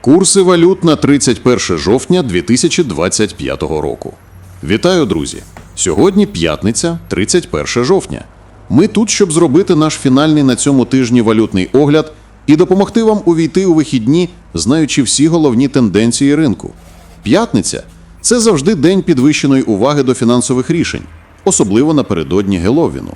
Курси валют на 31 жовтня 2025 року. Вітаю, друзі! Сьогодні п'ятниця, 31 жовтня. Ми тут, щоб зробити наш фінальний на цьому тижні валютний огляд і допомогти вам увійти у вихідні, знаючи всі головні тенденції ринку. П'ятниця це завжди день підвищеної уваги до фінансових рішень, особливо напередодні Геловіну.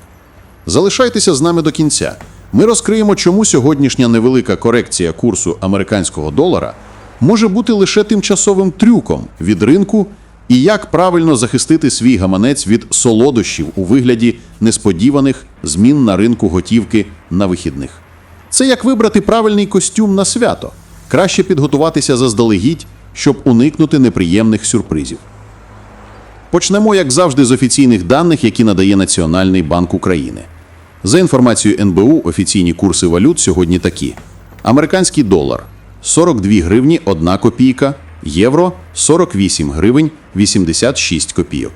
Залишайтеся з нами до кінця. Ми розкриємо, чому сьогоднішня невелика корекція курсу американського долара може бути лише тимчасовим трюком від ринку і як правильно захистити свій гаманець від солодощів у вигляді несподіваних змін на ринку готівки на вихідних. Це як вибрати правильний костюм на свято, краще підготуватися заздалегідь, щоб уникнути неприємних сюрпризів. Почнемо, як завжди, з офіційних даних, які надає Національний банк України. За інформацією НБУ, офіційні курси валют сьогодні такі: американський долар 42 гривні 1 копійка, євро 48 гривень 86 копійок,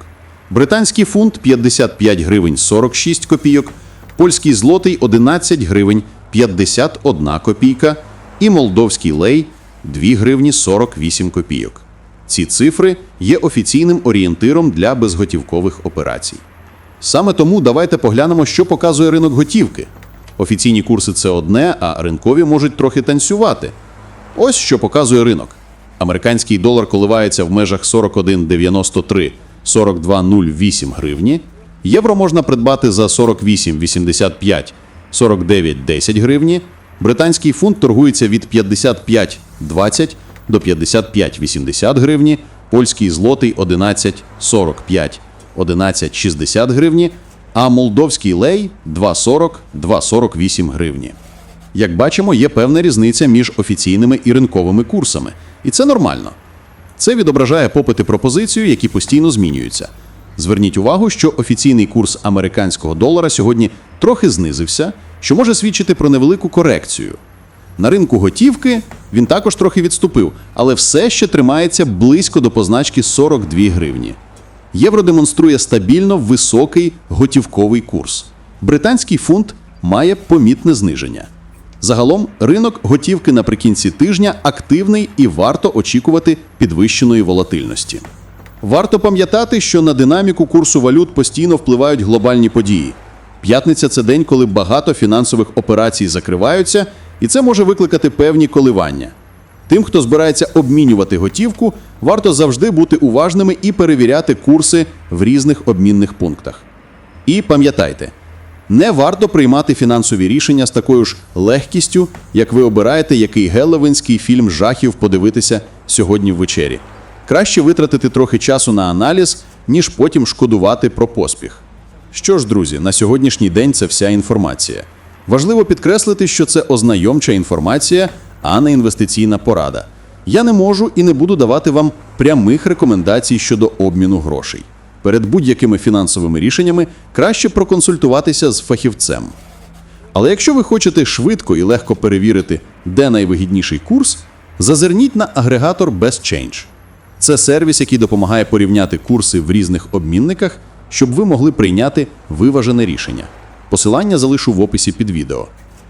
британський фунт 55 гривень 46 копійок, польський злотий 11 гривень 51 копійка і молдовський лей 2 гривні 48 копійок. Ці цифри є офіційним орієнтиром для безготівкових операцій. Саме тому давайте поглянемо, що показує ринок готівки. Офіційні курси це одне, а ринкові можуть трохи танцювати. Ось що показує ринок. Американський долар коливається в межах 41,93 42,08 гривні. Євро можна придбати за 48,85 49,10 гривні. Британський фунт торгується від 55,20 до 55,80 гривні. Польський злотий 11,45 11,60 гривні, а молдовський лей 2,40 2,48 гривні. Як бачимо, є певна різниця між офіційними і ринковими курсами, і це нормально. Це відображає попит і пропозицію, які постійно змінюються. Зверніть увагу, що офіційний курс американського долара сьогодні трохи знизився, що може свідчити про невелику корекцію. На ринку готівки він також трохи відступив, але все ще тримається близько до позначки 42 гривні. Євро демонструє стабільно високий готівковий курс. Британський фунт має помітне зниження. Загалом ринок готівки наприкінці тижня активний і варто очікувати підвищеної волатильності. Варто пам'ятати, що на динаміку курсу валют постійно впливають глобальні події. П'ятниця це день, коли багато фінансових операцій закриваються, і це може викликати певні коливання. Тим, хто збирається обмінювати готівку, варто завжди бути уважними і перевіряти курси в різних обмінних пунктах. І пам'ятайте, не варто приймати фінансові рішення з такою ж легкістю, як ви обираєте, який геловинський фільм жахів подивитися сьогодні ввечері. Краще витратити трохи часу на аналіз, ніж потім шкодувати про поспіх. Що ж, друзі, на сьогоднішній день це вся інформація. Важливо підкреслити, що це ознайомча інформація, а не інвестиційна порада. Я не можу і не буду давати вам прямих рекомендацій щодо обміну грошей. Перед будь-якими фінансовими рішеннями краще проконсультуватися з фахівцем. Але якщо ви хочете швидко і легко перевірити, де найвигідніший курс, зазирніть на агрегатор BestChange. Це сервіс, який допомагає порівняти курси в різних обмінниках, щоб ви могли прийняти виважене рішення. Посилання залишу в описі під відео.